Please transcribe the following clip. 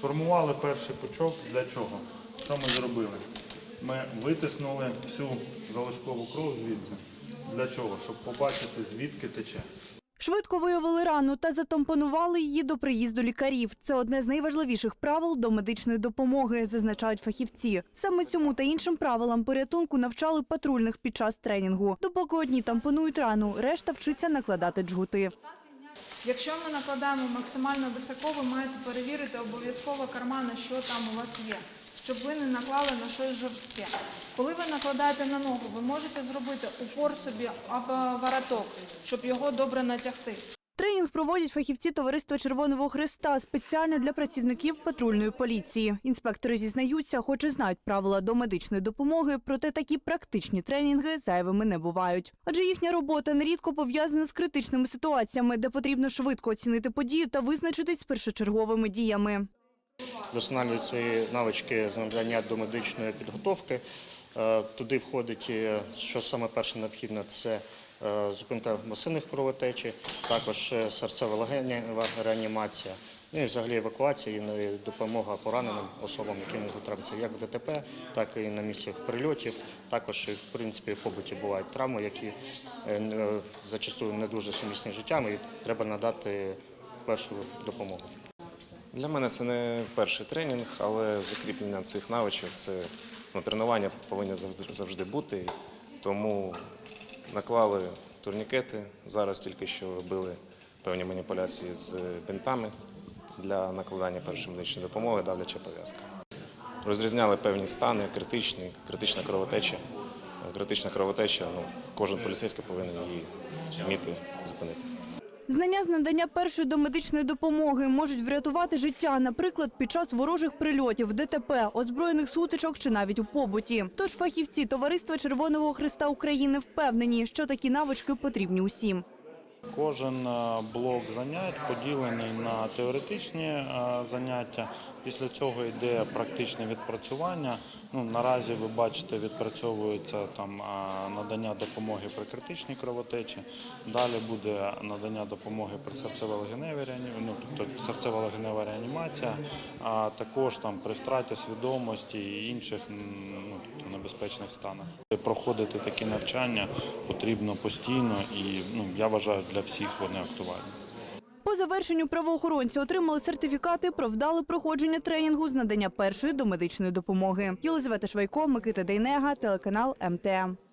Сформували перший пучок. Для чого? Що ми зробили? Ми витиснули всю залишкову кров звідси. Для чого? Щоб побачити, звідки тече. Швидко виявили рану та затампонували її до приїзду лікарів. Це одне з найважливіших правил до медичної допомоги, зазначають фахівці. Саме цьому та іншим правилам порятунку навчали патрульних під час тренінгу. Допоки одні тампонують рану, решта вчиться накладати джгути. Якщо ми накладаємо максимально високо, ви маєте перевірити обов'язково кармани, що там у вас є, щоб ви не наклали на щось жорстке. Коли ви накладаєте на ногу, ви можете зробити упор собі або вороток, щоб його добре натягти. Тренінг проводять фахівці товариства Червоного Христа спеціально для працівників патрульної поліції. Інспектори зізнаються, хоч і знають правила до медичної допомоги, проте такі практичні тренінги зайвими не бувають. Адже їхня робота нерідко пов'язана з критичними ситуаціями, де потрібно швидко оцінити подію та визначитись першочерговими діями. вдосконалюють свої навички з надання до медичної підготовки. Е, Туди входить, е, що саме перше необхідно, це зупинка масивних кровотечі, також е, серцево-легенева реанімація, ну і взагалі евакуація і е, допомога пораненим особам, яким трапиться як в ДТП, так і на місцях прильотів. Також в принципі в побуті бувають травми, які е, зачастую не дуже сумісні з життям, і треба надати першу допомогу. Для мене це не перший тренінг, але закріплення цих навичок це ну, тренування повинні завжди бути. Тому наклали турнікети. Зараз тільки що робили певні маніпуляції з бинтами для накладання першої медичної допомоги, давляча пов'язка. Розрізняли певні стани, критичні, критична кровотеча. Критична кровотеча, ну, кожен поліцейський повинен її вміти зупинити. Знання з надання першої домедичної допомоги можуть врятувати життя, наприклад, під час ворожих прильотів, ДТП, озброєних сутичок чи навіть у побуті. Тож фахівці товариства Червоного Христа України впевнені, що такі навички потрібні усім. Кожен е, блок занять поділений на теоретичні е, заняття. Після цього йде практичне відпрацювання. Ну, наразі ви бачите, відпрацьовується там е, надання допомоги при критичній кровотечі. Далі буде надання допомоги при серцево-легеневій реані- ну, тобто серцево-легенева реанімація, а також там при втраті свідомості і інших ну, тобто небезпечних станах. Проходити такі навчання потрібно постійно і ну, я вважаю, для всіх вони актуальні. По завершенню правоохоронці отримали сертифікати про вдале проходження тренінгу з надання першої домедичної допомоги. Єлизавета Швайко, Микита Дейнега, телеканал МТМ.